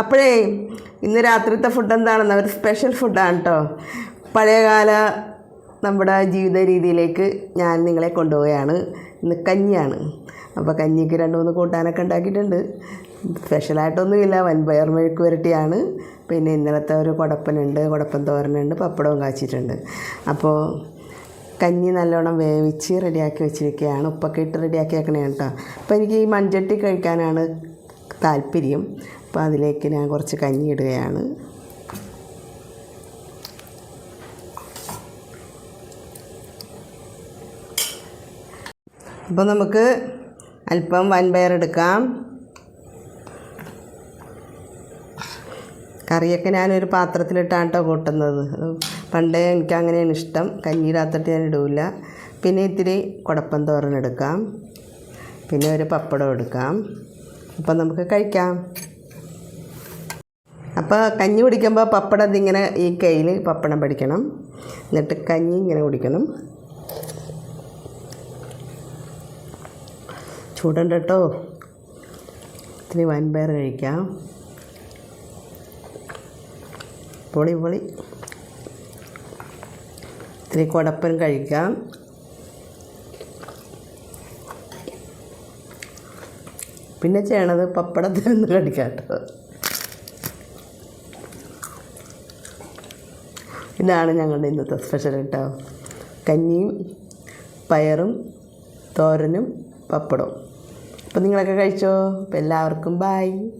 അപ്പോഴേ ഇന്ന് രാത്രിത്തെ ഫുഡ് എന്താണെന്ന് ഒരു സ്പെഷ്യൽ ഫുഡാണ് കേട്ടോ പഴയകാല നമ്മുടെ ജീവിത രീതിയിലേക്ക് ഞാൻ നിങ്ങളെ കൊണ്ടുപോവുകയാണ്. ഇന്ന് കഞ്ഞിയാണ്. അപ്പോൾ കഞ്ഞിക്ക് രണ്ട് മൂന്ന് കൂട്ടാനൊക്കെ ഉണ്ടാക്കിയിട്ടുണ്ട്. സ്പെഷ്യലായിട്ടൊന്നുമില്ല വൻപയർ മെഴുക്ക് വരട്ടിയാണ് പിന്നെ ഇന്നലത്തെ ഒരു കുടപ്പനുണ്ട് കുടപ്പൻ തോരനുണ്ട് പപ്പടവും കാച്ചിട്ടുണ്ട് അപ്പോൾ കഞ്ഞി നല്ലോണം വേവിച്ച് റെഡിയാക്കി വെച്ചിരിക്കുകയാണ്. ഉപ്പൊക്കെ ഇട്ട് റെഡിയാക്കി വെക്കണേ കേട്ടോ അപ്പോൾ എനിക്ക് ഈ മൺചട്ടി കഴിക്കാനാണ് താല്പര്യം. അപ്പോൾ അതിലേക്ക് ഞാൻ കുറച്ച് കഞ്ഞി ഇടുകയാണ്. അപ്പോൾ നമുക്ക് അല്പം വൻപയർ എടുക്കാം. കറിയൊക്കെ ഞാനൊരു പാത്രത്തിലിട്ടാണ് കേട്ടോ കൂട്ടുന്നത് പണ്ടേ എനിക്ക് അങ്ങനെയാണ് ഇഷ്ടം കഞ്ഞിയിടാത്തിട്ട് ഞാൻ ഇടൂല. പിന്നെ ഇത്തിരി കുടപ്പൻ തോരൻ എടുക്കാം. പിന്നെ ഒരു പപ്പടം എടുക്കാം. അപ്പം നമുക്ക് കഴിക്കാം. അപ്പോൾ കഞ്ഞി കുടിക്കുമ്പോൾ പപ്പടം ഇതിങ്ങനെ ഈ കയ്യിൽ പപ്പടം പഠിക്കണം എന്നിട്ട് കഞ്ഞി ഇങ്ങനെ കുടിക്കണം. ചൂടുണ്ട് കേട്ടോ. ഇത്തിരി വൻപയർ കഴിക്കാം. പൊളി പൊളി. ഇത്തിരി കുടപ്പൻ കഴിക്കാം. പിന്നെ ചെയ്യണത് പപ്പടത്തിൽ നിന്ന് കടിക്കാട്ടോ ഇതാണ് ഞങ്ങളുടെ ഇന്നത്തെ സ്പെഷ്യൽ കേട്ടോ കഞ്ഞിയും പയറും തോരനും പപ്പടവും. അപ്പോൾ നിങ്ങളൊക്കെ കഴിച്ചോ? അപ്പോൾ എല്ലാവർക്കും ബായ്